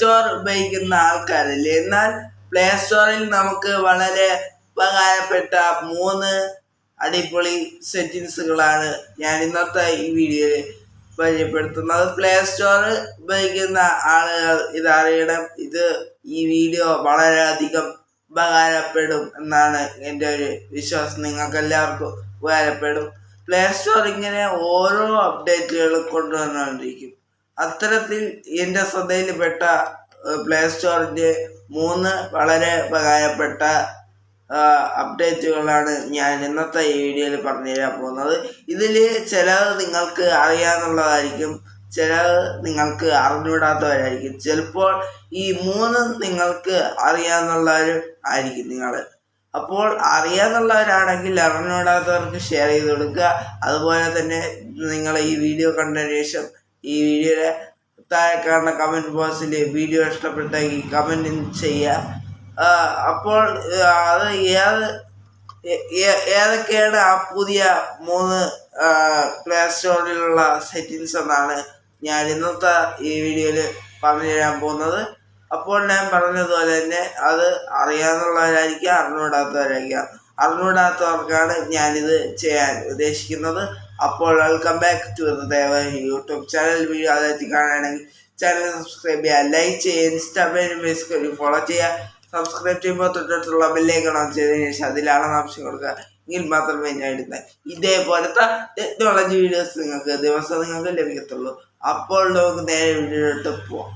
Store ഉപയോഗിക്കുന്ന ആൾക്കാരല്ലേ? എന്നാൽ പ്ലേ സ്റ്റോറിൽ നമുക്ക് വളരെ ഉപകാരപ്പെട്ട മൂന്ന് അടിപൊളി സെറ്റിങ്സുകളാണ് ഞാൻ ഇന്നത്തെ ഈ വീഡിയോയിൽ പരിചയപ്പെടുത്തുന്നത്. പ്ലേ സ്റ്റോർ ഉപയോഗിക്കുന്ന ആളുകൾ ഇതറിയണം. ഇത് ഈ വീഡിയോ വളരെയധികം ഉപകാരപ്പെടും എന്നാണ് എന്റെ ഒരു വിശ്വാസം. നിങ്ങൾക്ക് എല്ലാവർക്കും ഉപകാരപ്പെടും. പ്ലേ സ്റ്റോർ ഇങ്ങനെ ഓരോ അപ്ഡേറ്റുകളും കൊണ്ടുവന്നുകൊണ്ടിരിക്കും. അത്തരത്തിൽ എന്റെ ശ്രദ്ധയിൽപ്പെട്ട പ്ലേ സ്റ്റോറിന്റെ മൂന്ന് വളരെ ഉപകാരപ്പെട്ട അപ്ഡേറ്റുകളാണ് ഞാൻ ഇന്നത്തെ ഈ വീഡിയോയിൽ പറഞ്ഞു തരാൻ പോകുന്നത്. ഇതിൽ ചിലത് നിങ്ങൾക്ക് അറിയാമെന്നുള്ളതായിരിക്കും ചിലത് നിങ്ങൾക്ക് അറിഞ്ഞുകൂടാത്തവരായിരിക്കും. ചിലപ്പോൾ ഈ മൂന്ന് നിങ്ങൾക്ക് അറിയാമെന്നുള്ളവരും ആയിരിക്കും നിങ്ങൾ അപ്പോൾ അറിയാമെന്നുള്ളവരാണെങ്കിൽ അറിഞ്ഞുകൂടാത്തവർക്ക് ഷെയർ ചെയ്ത് കൊടുക്കുക. അതുപോലെ തന്നെ നിങ്ങൾ ഈ വീഡിയോ കണ്ടതിന് ശേഷം ഈ വീഡിയോയുടെ താഴെ കാണുന്ന കമന്റ് ബോക്സിൽ വീഡിയോ ഇഷ്ടപ്പെട്ടെങ്കിൽ കമന്റ് ചെയ്യുക. അപ്പോൾ അത് ഏത് ഏതൊക്കെയാണ് ആ പുതിയ മൂന്ന് പ്ലേ സ്റ്റോറിലുള്ള സെറ്റിങ്സ് എന്നാണ് ഞാൻ ഇന്നത്തെ ഈ വീഡിയോയിൽ പറഞ്ഞു തരാൻ പോകുന്നത്. അപ്പോൾ ഞാൻ പറഞ്ഞതുപോലെ തന്നെ അത് അറിയാവുന്നവരായിരിക്കാം അറിഞ്ഞുകൂടാത്തവരായിരിക്കാം. അറിഞ്ഞുകൂടാത്തവർക്കാണ് ഞാനിത് ചെയ്യാൻ ഉദ്ദേശിക്കുന്നത്. അപ്പോൾ welcome back to Deva YouTube channel video അതായത് കാണുകയാണെങ്കിൽ ചാനൽ സബ്സ്ക്രൈബ് ചെയ്യുക ലൈക്ക് ചെയ്യുക ഇൻസ്റ്റാഗ്രാമിൽ ഫേസ്ബുക്കിൽ ഫോളോ ചെയ്യുക. സബ്സ്ക്രൈബ് ചെയ്യുമ്പോൾ തൊട്ടടുത്തുള്ള ബെല്ലേക്കണം ചെയ്തതിനു ശേഷം അതിലാണ് ആവശ്യം കൊടുക്കുക. എങ്കിൽ മാത്രമേ ഞാൻ ഇടുന്ന ഇതേപോലത്തെ ടെക്നോളജി വീഡിയോസ് നിങ്ങൾക്ക് ദിവസം നിങ്ങൾക്ക് ലഭിക്കത്തുള്ളൂ. അപ്പോൾ നമുക്ക് നേരെ വീഡിയോയിലോട്ട് പോവാം.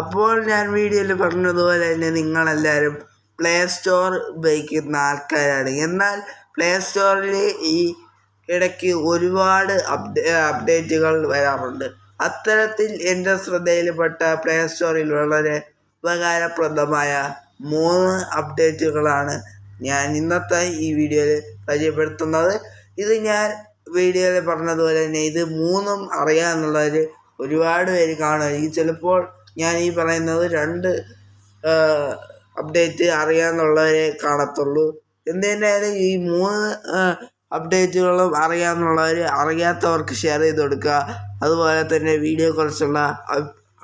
അപ്പോൾ ഞാൻ വീഡിയോയിൽ പറഞ്ഞതുപോലെ തന്നെ നിങ്ങളെല്ലാവരും പ്ലേ സ്റ്റോർ ഉപയോഗിക്കുന്ന ആൾക്കാരാണ്. എന്നാൽ പ്ലേ സ്റ്റോറിൽ ഈ ഇടയ്ക്ക് ഒരുപാട് അപ്ഡേ അപ്ഡേറ്റുകൾ വരാറുണ്ട്. അത്തരത്തിൽ എന്റെ ശ്രദ്ധയിൽപ്പെട്ട പ്ലേ സ്റ്റോറിൽ വളരെ ഉപകാരപ്രദമായ മൂന്ന് അപ്ഡേറ്റുകളാണ് ഞാൻ ഇന്നത്തെ ഈ വീഡിയോയിൽ പരിചയപ്പെടുത്തുന്നത്. ഇത് ഞാൻ വീഡിയോയിൽ പറഞ്ഞതുപോലെ തന്നെ ഇത് മൂന്നും അറിയാമെന്നുള്ളവർ ഒരുപാട് പേര് കാണുമായിരിക്കും ചിലപ്പോൾ ഞാൻ ഈ പറയുന്നത് രണ്ട് അപ്ഡേറ്റ് അറിയാമെന്നുള്ളവരെ കാണത്തുള്ളൂ. എന്ത് തന്നെയായാലും ഈ മൂന്ന് അപ്ഡേറ്റുകളും അറിയാമെന്നുള്ളവർ അറിയാത്തവർക്ക് ഷെയർ ചെയ്ത് കൊടുക്കുക. അതുപോലെ തന്നെ വീഡിയോ വീഡിയോയെക്കുറിച്ചുള്ള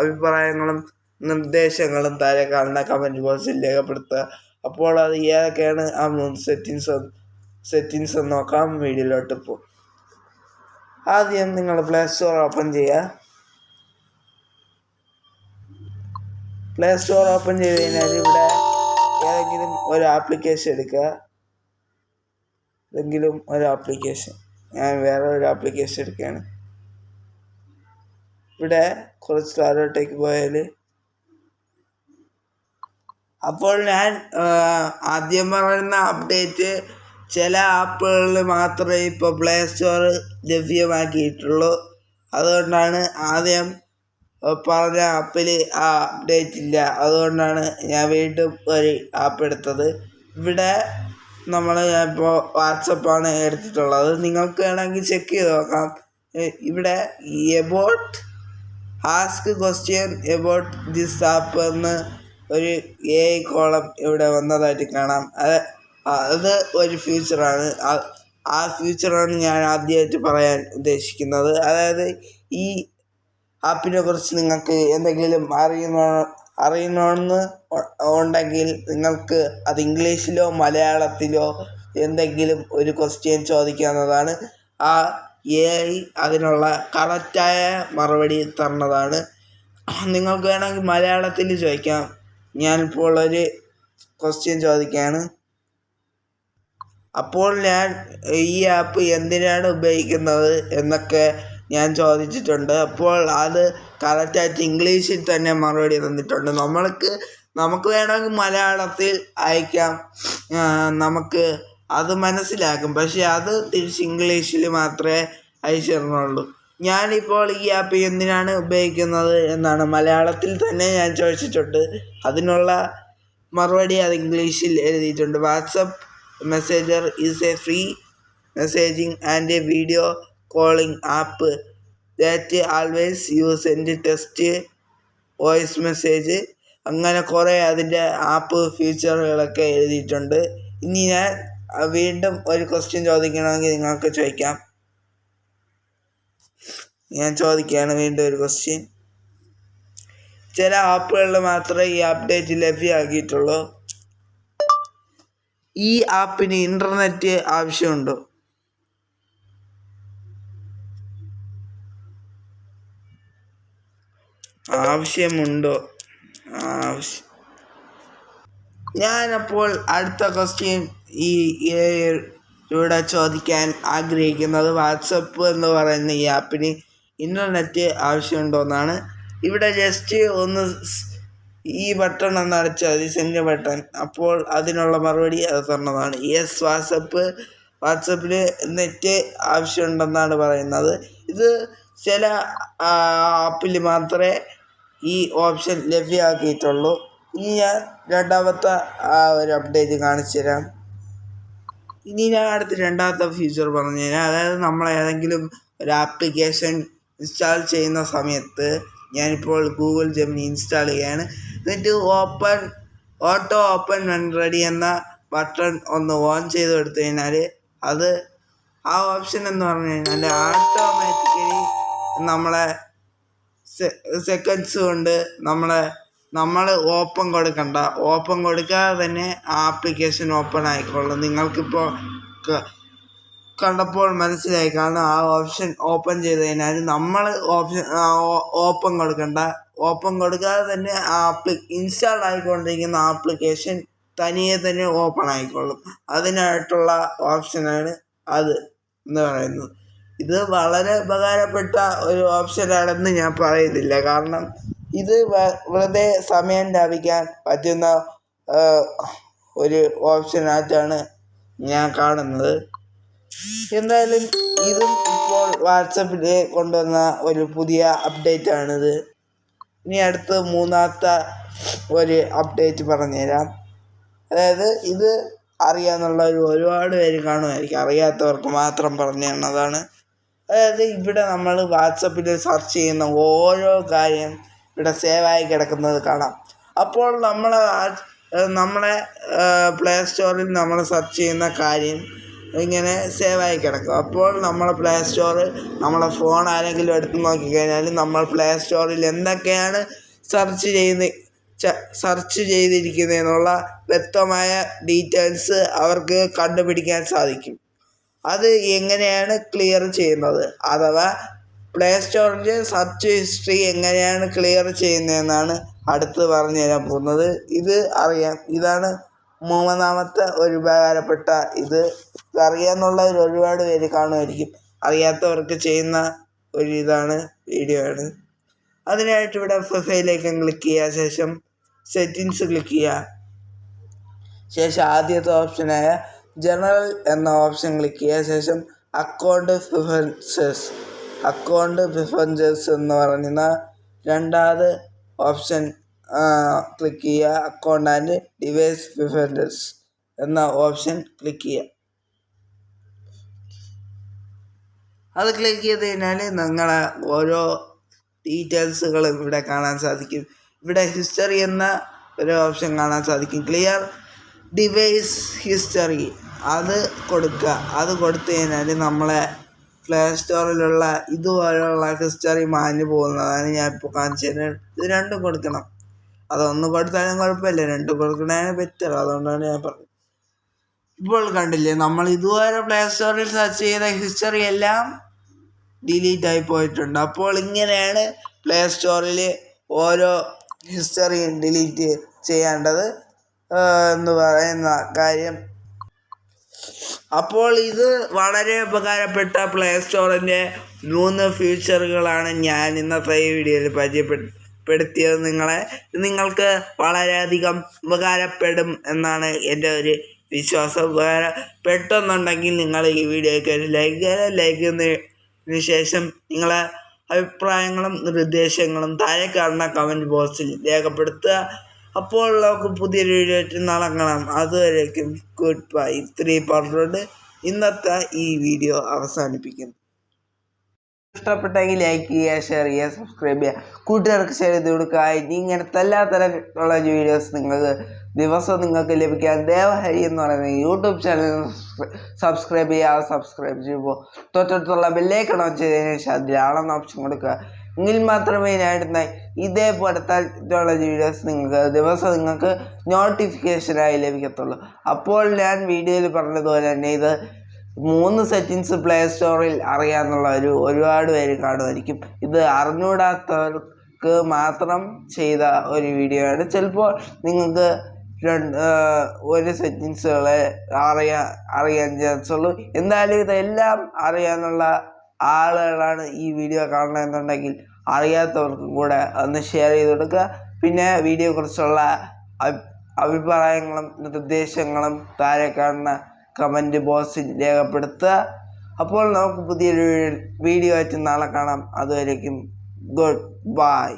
അഭിപ്രായങ്ങളും നിർദ്ദേശങ്ങളും താഴെ കാണുന്ന കമന്റ് ബോക്സിൽ രേഖപ്പെടുത്തുക. അപ്പോൾ അത് ഏതൊക്കെയാണ് ആ മൂന്ന് സെറ്റിങ്സ് സെറ്റിങ്സ് നോക്കാം. വീഡിയോയിലോട്ട് പോകും ആദ്യം നിങ്ങൾ പ്ലേ സ്റ്റോർ ഓപ്പൺ ചെയ്യുക. പ്ലേ സ്റ്റോർ ഓപ്പൺ ചെയ്ത് കഴിഞ്ഞാൽ ഇവിടെ ഏതെങ്കിലും ഒരു ആപ്ലിക്കേഷൻ എടുക്കുക. ഏതെങ്കിലും ഒരു ആപ്ലിക്കേഷൻ ഞാൻ വേറെ ഒരു ആപ്ലിക്കേഷൻ എടുക്കുകയാണ്. ഇവിടെ കുറച്ച് താഴോട്ടേക്ക് പോയാൽ അപ്പോൾ ഞാൻ ആദ്യം പറയുന്ന അപ്ഡേറ്റ് ചില ആപ്പുകളിൽ മാത്രമേ ഇപ്പോൾ പ്ലേ സ്റ്റോർ ലഭ്യമാക്കിയിട്ടുള്ളൂ. അതുകൊണ്ടാണ് ആദ്യം പറഞ്ഞ ആപ്പിൽ ആ അപ്ഡേറ്റ് ഇല്ല. അതുകൊണ്ടാണ് ഞാൻ വീണ്ടും ഒരു ആപ്പ് എടുത്തത്. ഇവിടെ നമ്മൾ ഇപ്പോൾ വാട്സപ്പാണ് എടുത്തിട്ടുള്ളത്. നിങ്ങൾക്ക് വേണമെങ്കിൽ ചെക്ക് ചെയ്ത് നോക്കാം. ഇവിടെ about ask question about this app എന്ന് ഒരു എ കോളം ഇവിടെ വന്നതായിട്ട് കാണാം. അത് അത് ഒരു ഫ്യൂച്ചറാണ് ആ ഫ്യൂച്ചറാണ് ഞാൻ ആദ്യമായിട്ട് പറയാൻ ഉദ്ദേശിക്കുന്നത്. അതായത് ഈ ആപ്പിനെ കുറിച്ച് നിങ്ങൾക്ക് എന്തെങ്കിലും അറിയണോ അറിയണമെന്ന് ഉണ്ടെങ്കിൽ നിങ്ങൾക്ക് അത് ഇംഗ്ലീഷിലോ മലയാളത്തിലോ എന്തെങ്കിലും ഒരു ക്വസ്റ്റ്യൻ ചോദിക്കാവുന്നതാണ് ആ എ ഐ അതിനുള്ള കറക്റ്റായ മറുപടി തരുന്നതാണ്. നിങ്ങൾക്ക് വേണമെങ്കിൽ മലയാളത്തിൽ ചോദിക്കാം. ഞാനിപ്പോൾ ഒരു ക്വസ്റ്റ്യൻ ചോദിക്കുകയാണ്. അപ്പോൾ ഞാൻ ഈ ആപ്പ് എന്തിനാണ് ഉപയോഗിക്കുന്നത് എന്നൊക്കെ ഞാൻ ചോദിച്ചിട്ടുണ്ട്. അപ്പോൾ അത് കറക്റ്റായിട്ട് ഇംഗ്ലീഷിൽ തന്നെ മറുപടി തന്നിട്ടുണ്ട്. നമ്മൾക്ക് നമുക്ക് വേണമെങ്കിൽ മലയാളത്തിൽ അയക്കാം. നമുക്ക് അത് മനസ്സിലാക്കും. പക്ഷേ അത് തിരിച്ച് ഇംഗ്ലീഷിൽ മാത്രമേ അയച്ചു തരുന്നുള്ളൂ ഞാനിപ്പോൾ ഈ ആപ്പ് എന്തിനാണ് ഉപയോഗിക്കുന്നത് എന്നാണ് മലയാളത്തിൽ തന്നെ ഞാൻ ചോദിച്ചിട്ടുണ്ട്. അതിനുള്ള മറുപടി അത് ഇംഗ്ലീഷിൽ എഴുതിയിട്ടുണ്ട്. WhatsApp messenger is a free messaging and a video calling app that always use എന്റെ ടെസ്റ്റ് വോയിസ് മെസ്സേജ് അങ്ങനെ കുറേ അതിന്റെ ആപ്പ് ഫീച്ചറുകളൊക്കെ എഴുതിയിട്ടുണ്ട്. ഇനി ഞാൻ വീണ്ടും ഒരു ക്വസ്റ്റ്യൻ ചോദിക്കണമെങ്കിൽ നിങ്ങൾക്ക് ചോദിക്കാം. ഞാൻ ചോദിക്കുകയാണ് വീണ്ടും ഒരു ക്വസ്റ്റ്യൻ ചില ആപ്പുകളിൽ മാത്രമേ ഈ അപ്ഡേറ്റ് ലഭ്യമാക്കിയിട്ടുള്ളൂ. ഈ ആപ്പിന് ഇന്റർനെറ്റ് ആവശ്യമുണ്ടോ? ആവശ്യമുണ്ടോ? ആവശ്യം ഞാനപ്പോൾ അടുത്ത ക്വസ്റ്റ്യൻ ഈ ഇവിടെ ചോദിക്കാൻ ആഗ്രഹിക്കുന്നത് വാട്സപ്പ് എന്ന് പറയുന്ന ഈ ആപ്പിന് ഇന്റർനെറ്റ് ആവശ്യമുണ്ടോ എന്നാണ് ഇവിടെ ജസ്റ്റ് ഒന്ന് ഈ ബട്ടൺ ഒന്ന് അടച്ചാൽ മതി സെൻഡ് ബട്ടൺ അപ്പോൾ അതിനുള്ള മറുപടി അത് തന്നതാണ്. യെസ് വാട്സപ്പ് വാട്സപ്പിൽ നെറ്റ് ആവശ്യമുണ്ടെന്നാണ് പറയുന്നത്. ഇത് ചില ആപ്പിൽ മാത്രമേ ഈ ഓപ്ഷൻ ലഭ്യമാക്കിയിട്ടുള്ളൂ. ഇനി ഞാൻ രണ്ടാമത്തെ ആ ഒരു അപ്ഡേറ്റ് കാണിച്ചു തരാം. ഇനി ഞാൻ അടുത്ത് രണ്ടാമത്തെ ഫീച്ചർ പറഞ്ഞു തരാം. അതായത് നമ്മൾ ഏതെങ്കിലും ഒരു ആപ്ലിക്കേഷൻ ഇൻസ്റ്റാൾ ചെയ്യുന്ന സമയത്ത് ഞാനിപ്പോൾ ഗൂഗിൾ ജെമിനി ഇൻസ്റ്റാൾ ചെയ്യാണ് എന്നിട്ട് open auto open one ready എന്ന ബട്ടൺ ഒന്ന് ഓൺ ചെയ്ത് കൊടുത്തു കഴിഞ്ഞാൽ അത് ആ ഓപ്ഷൻ എന്ന് പറഞ്ഞു കഴിഞ്ഞാൽ ഓട്ടോമാറ്റിക്കലി നമ്മളെ സെക്കൻഡ്സ് കൊണ്ട് നമ്മൾ നമ്മൾ ഓപ്പൺ കൊടുക്കണ്ട. ഓപ്പൺ കൊടുക്കാതെ തന്നെ ആ ആപ്ലിക്കേഷൻ ഓപ്പൺ ആയിക്കോളും നിങ്ങൾക്കിപ്പോൾ കണ്ടപ്പോൾ മനസ്സിലായി. കാരണം ആ ഓപ്ഷൻ ഓപ്പൺ ചെയ്ത് കഴിഞ്ഞാൽ നമ്മൾ ഓപ്ഷൻ ഓപ്പൺ കൊടുക്കണ്ട. ഓപ്പൺ കൊടുക്കാതെ തന്നെ ആ ആപ്ലി ഇൻസ്റ്റാൾ ആയിക്കൊണ്ടിരിക്കുന്ന ആപ്ലിക്കേഷൻ തനിയെ തന്നെ ഓപ്പൺ ആയിക്കോളും. അതിനായിട്ടുള്ള ഓപ്ഷനാണ് അത് എന്ന് പറയുന്നത്. ഇത് വളരെ ഉപകാരപ്പെട്ട ഒരു ഓപ്ഷനാണെന്ന് ഞാൻ പറയുന്നില്ല. കാരണം ഇത് വെറുതെ സമയം ലാഭിക്കാൻ പറ്റുന്ന ഒരു ഓപ്ഷനായിട്ടാണ് ഞാൻ കാണുന്നത്. എന്തായാലും ഇതും ഇപ്പോൾ വാട്സപ്പിൽ കൊണ്ടുവന്ന ഒരു പുതിയ അപ്ഡേറ്റ് ആണിത്. ഇനി അടുത്ത് മൂന്നാമത്തെ ഒരു അപ്ഡേറ്റ് പറഞ്ഞുതരാം. അതായത് ഇത് അറിയാമെന്നുള്ള ഒരു ഒരുപാട് പേര് കാണുമായിരിക്കും. അറിയാത്തവർക്ക് മാത്രം പറഞ്ഞു തന്നതാണ് അതായത് ഇവിടെ നമ്മൾ വാട്സപ്പിൽ സെർച്ച് ചെയ്യുന്ന ഓരോ കാര്യം ഇവിടെ സേവായി കിടക്കുന്നത് കാണാം. അപ്പോൾ നമ്മൾ നമ്മളെ പ്ലേ സ്റ്റോറിൽ നമ്മൾ സെർച്ച് ചെയ്യുന്ന കാര്യം ഇങ്ങനെ സേവായി കിടക്കും. അപ്പോൾ നമ്മളെ പ്ലേ സ്റ്റോർ നമ്മളെ ഫോൺ ആരെങ്കിലും എടുത്ത് നോക്കിക്കഴിഞ്ഞാൽ നമ്മൾ പ്ലേ സ്റ്റോറിൽ എന്തൊക്കെയാണ് സെർച്ച് ചെയ്യുന്ന സെർച്ച് ചെയ്തിരിക്കുന്നതെന്നുള്ള വ്യക്തമായ ഡീറ്റെയിൽസ് അവർക്ക് കണ്ടുപിടിക്കാൻ സാധിക്കും. അത് എങ്ങനെയാണ് ക്ലിയർ ചെയ്യുന്നത്? അഥവാ പ്ലേ സ്റ്റോറിന്റെ സെർച്ച് ഹിസ്റ്ററി എങ്ങനെയാണ് ക്ലിയർ ചെയ്യുന്നതെന്നാണ് അടുത്ത് പറഞ്ഞു തരാൻ പോകുന്നത്. ഇത് അറിയാം. ഇതാണ് മൂന്നാമത്തെ ഒരു ഉപകാരപ്പെട്ട ഇത്. അറിയാമെന്നുള്ളവർ ഒരുപാട് പേര് കാണുമായിരിക്കും. അറിയാത്തവർക്ക് ചെയ്യുന്ന ഒരു ഇതാണ് വീഡിയോ ആണ്. അതിനായിട്ട് ഇവിടെ എഫ് എഫ് ഐയിലേക്ക് ക്ലിക്ക് ചെയ്യുക. ശേഷം സെറ്റിങ്സ് ക്ലിക്ക് ചെയ്യുക. ശേഷം ആദ്യത്തെ ഓപ്ഷനായ ജനറൽ എന്ന ഓപ്ഷൻ ക്ലിക്ക് ചെയ്ത ശേഷം അക്കൗണ്ട് പ്രിഫറൻസസ് അക്കൗണ്ട് പ്രിഫറൻസസ് എന്ന് പറയുന്ന രണ്ടാമത് ഓപ്ഷൻ ക്ലിക്ക് ചെയ്യുക അക്കൗണ്ട് ആൻഡ് ഡിവൈസ് പ്രിഫറൻസസ് എന്ന ഓപ്ഷൻ ക്ലിക്ക് ചെയ്യുക അത് ക്ലിക്ക് ചെയ്ത് കഴിഞ്ഞാൽ നിങ്ങളെ ഓരോ ഡീറ്റെയിൽസുകളും ഇവിടെ കാണാൻ സാധിക്കും. ഇവിടെ ഹിസ്റ്ററി എന്ന ഒരു ഓപ്ഷൻ കാണാൻ സാധിക്കും. ക്ലിയർ? ഡിവൈസ് ഹിസ്റ്ററി അത് കൊടുക്കുക. അത് കൊടുത്തു കഴിഞ്ഞാൽ നമ്മളെ പ്ലേ സ്റ്റോറിലുള്ള ഇതുപോലെയുള്ള ഹിസ്റ്ററി മാഞ്ഞു പോകുന്നതാണ് ഞാൻ ഇപ്പോൾ കാണിച്ചു തരുന്നത് ഇത് രണ്ടും കൊടുക്കണം. അതൊന്ന് കൊടുത്താലും കുഴപ്പമില്ല. രണ്ടും കൊടുക്കണതാണ് ബെറ്റർ അതുകൊണ്ടാണ് ഞാൻ പറഞ്ഞത്. ഇപ്പോൾ കണ്ടില്ലേ നമ്മൾ ഇതുവരെ പ്ലേ സ്റ്റോറിൽ സെർച്ച് ചെയ്ത ഹിസ്റ്ററി എല്ലാം ഡിലീറ്റ് ആയി പോയിട്ടുണ്ട്. അപ്പോൾ ഇങ്ങനെയാണ് പ്ലേ സ്റ്റോറിൽ ഓരോ ഹിസ്റ്ററിയും ഡിലീറ്റ് ചെയ്യേണ്ടത്. എന്ന് പറയുന്ന കാര്യം. അപ്പോൾ ഇത് വളരെ ഉപകാരപ്പെട്ട പ്ലേ സ്റ്റോറിന്റെ മൂന്ന് ഫീച്ചറുകളാണ് ഞാൻ ഇന്നത്തെ ഈ വീഡിയോയിൽ പരിചയപ്പെടുത്തിയത്. നിങ്ങളെ നിങ്ങൾക്ക് വളരെയധികം ഉപകാരപ്പെടും എന്നാണ് എന്റെ ഒരു വിശ്വാസം. ഉപകാരപ്പെട്ടെന്നുണ്ടെങ്കിൽ നിങ്ങൾ ഈ വീഡിയോയ്ക്ക് ഒരു ലൈക്ക് ലൈക്ക് ശേഷം നിങ്ങളെ അഭിപ്രായങ്ങളും നിർദ്ദേശങ്ങളും താഴെ കാണുന്ന കമന്റ് ബോക്സിൽ രേഖപ്പെടുത്തുക. അപ്പോൾ നമുക്ക് പുതിയൊരു വീഡിയോ കാണാം അതുവരേക്കും ഗുഡ് ബൈ. ഇത്രയും പറഞ്ഞുകൊണ്ട് ഇന്നത്തെ ഈ വീഡിയോ അവസാനിപ്പിക്കുന്നു. ഇഷ്ടപ്പെട്ടെങ്കിൽ ലൈക്ക് ചെയ്യുക ഷെയർ ചെയ്യുക സബ്സ്ക്രൈബ് ചെയ്യുക. കൂട്ടുകാർക്ക് ഷെയർ ചെയ്ത് കൊടുക്കുക. ഇനി ഇങ്ങനത്തെ എല്ലാ തരത്തിലുള്ള വീഡിയോസ് നിങ്ങൾക്ക് ദിവസം നിങ്ങൾക്ക് ലഭിക്കാൻ ദേവഹരി എന്ന് പറയുന്ന യൂട്യൂബ് ചാനൽ സബ്സ്ക്രൈബ് ചെയ്യുക. സബ്സ്ക്രൈബ് ചെയ്യുമ്പോൾ തൊട്ടടുത്തുള്ള ബെല്ലേക്കണം ചെയ്തതിന് ശേഷം അതിലാണെന്ന് ഓപ്ഷൻ കൊടുക്കുക. എങ്കിൽ മാത്രമേ ഞാൻ ഇടുന്ന ഇതേപോലത്തെ ടെക്നോളജി വീഡിയോസ് നിങ്ങൾക്ക് ദിവസം നിങ്ങൾക്ക് നോട്ടിഫിക്കേഷനായി ലഭിക്കത്തുള്ളൂ. അപ്പോൾ ഞാൻ വീഡിയോയിൽ പറഞ്ഞതുപോലെ തന്നെ ഇത് മൂന്ന് സെറ്റിങ്സ് പ്ലേ സ്റ്റോറിൽ അറിയാമെന്നുള്ള ഒരു ഒരുപാട് പേര് കാണുമായിരിക്കും. ഇത് അറിഞ്ഞുകൂടാത്തവർക്ക് മാത്രം ചെയ്ത ഒരു വീഡിയോ ആണ്. ചിലപ്പോൾ നിങ്ങൾക്ക് രണ്ട് ഒരു സെറ്റിങ്സുകളെ അറിയാൻ അറിയാൻ ചാൻസ് ഉള്ളൂ. എന്തായാലും ഇതെല്ലാം അറിയാനുള്ള ആളുകളാണ് ഈ വീഡിയോ കാണണമെന്നുണ്ടെങ്കിൽ അറിയാത്തവർക്കും കൂടെ ഒന്ന് ഷെയർ ചെയ്ത് കൊടുക്കുക. പിന്നെ വീഡിയോയെക്കുറിച്ചുള്ള കുറിച്ചുള്ള അഭിപ്രായങ്ങളും നിർദ്ദേശങ്ങളും താഴെ കാണുന്ന കമന്റ് ബോക്സിൽ രേഖപ്പെടുത്തുക. അപ്പോൾ നമുക്ക് പുതിയൊരു വീഡിയോ ആയിട്ട് നാളെ കാണാം. അതുവരേക്കും ഗുഡ് ബൈ